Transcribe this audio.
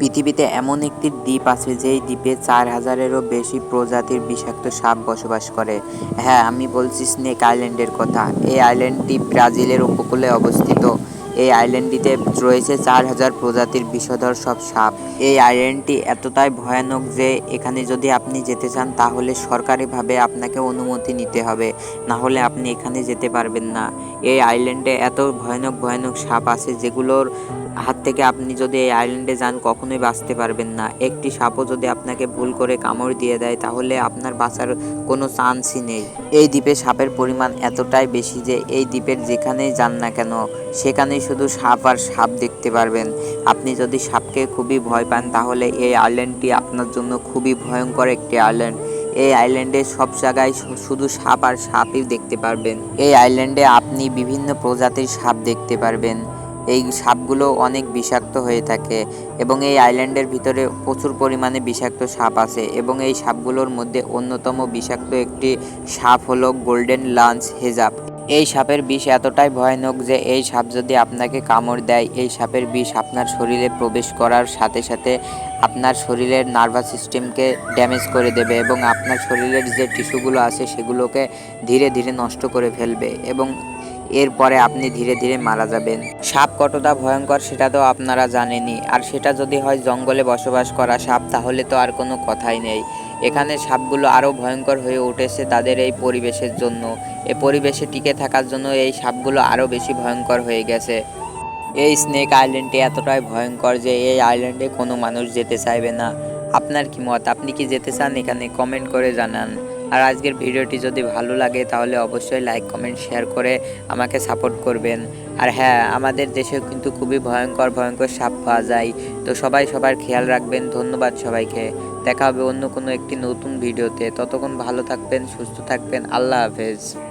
পৃথিবীতে এমন একটি দ্বীপ আছে যেই দ্বীপে চার হাজারেরও বেশি প্রজাতির বিষাক্ত সাপ বসবাস করে। হ্যাঁ আমি বলছি স্নেক আইল্যান্ডের কথা। এই আইল্যান্ডটি ব্রাজিলের উপকূলে অবস্থিত। এই আইল্যান্ডটিতে রয়েছে চার হাজার প্রজাতির বিষধর সব সাপ। এই আইল্যান্ডটি এতটাই ভয়ানক যে এখানে যদি আপনি যেতে চান, তাহলে সরকারিভাবে আপনাকে অনুমতি নিতে হবে। না হলে আপনি এখানে যেতে পারবেন না। এই আইল্যান্ডে এত ভয়ানক ভয়ানক সাপ আছে যেগুলোর হাত থেকে আপনি যদি এই আইল্যান্ডে যান, কখনোই বাঁচতে পারবেন না। একটি সাপও যদি আপনাকে ভুল করে কামড় দিয়ে দেয়, তাহলে আপনার বাঁচার কোনো চান্সই নেই। এই দ্বীপে সাপের পরিমাণ এতটাই বেশি যে এই দ্বীপের যেখানেই যান না কেন, সেখানেই শুধু সাপ আর সাপ দেখতে পারবেন। আপনি যদি সাপকে খুবই ভয় পান, তাহলে এই আইল্যান্ডটি আপনার জন্য খুবই ভয়ঙ্কর একটি আইল্যান্ড। এই আইল্যান্ডে সব জায়গায় শুধু সাপ আর সাপই দেখতে পারবেন। এই আইল্যান্ডে আপনি বিভিন্ন প্রজাতির সাপ দেখতে পারবেন। এই সাপগুলো অনেক বিষাক্ত হয়ে থাকে এবং এই আইল্যান্ডের ভিতরে প্রচুর পরিমাণে বিষাক্ত সাপ আছে এবং এই সাপগুলোর মধ্যে অন্যতম বিষাক্ত একটি সাপ হলো গোল্ডেন লাঞ্চ হেজাব। এই সাপের বিষ এতটাই ভয়ানক যে এই সাপ যদি আপনাকে কামড় দেয়, এই সাপের বিষ আপনার শরীরে প্রবেশ করার সাথে সাথে আপনার শরীরের নার্ভাস সিস্টেমকে ড্যামেজ করে দেবে এবং আপনার শরীরের যে টিস্যুগুলো আছে সেগুলোকে ধীরে ধীরে নষ্ট করে ফেলবে এবং এরপরে আপনি ধীরে ধীরে মারা যাবেন। সাপ কতটা ভয়ঙ্কর সেটা তো আপনারা জানেনই। আর সেটা যদি হয় জঙ্গলে বসবাস করা সাপ, তাহলে তো আর কোনো কথাই নেই। এখানে সাপগুলো আরও ভয়ঙ্কর হয়ে উঠেছে তাদের এই পরিবেশের জন্য। এ পরিবেশে টিকে থাকার জন্য এই সাপগুলো আরও বেশি ভয়ঙ্কর হয়ে গেছে। এই স্নেক আইল্যান্ডটি এতটাই ভয়ঙ্কর যে এই আইল্যান্ডে কোনো মানুষ যেতে চাইবে না। আপনার কি মত? আপনি কি যেতে চান এখানে? কমেন্ট করে জানান। আর আজকের ভিডিওটি যদি ভালো লাগে তাহলে অবশ্যই লাইক কমেন্ট শেয়ার করে আমাকে সাপোর্ট করবেন। আর হ্যাঁ আমাদের দেশে কিন্তু খুবই ভয়ঙ্কর ভয়ঙ্কর সাপ পাওয়া যায়। তো সবাই সবার খেয়াল রাখবেন। ধন্যবাদ সবাইকে। দেখা হবে অন্য কোনো একটি নতুন ভিডিওতে। ততক্ষণ ভালো থাকবেন, সুস্থ থাকবেন। আল্লাহ হাফেজ।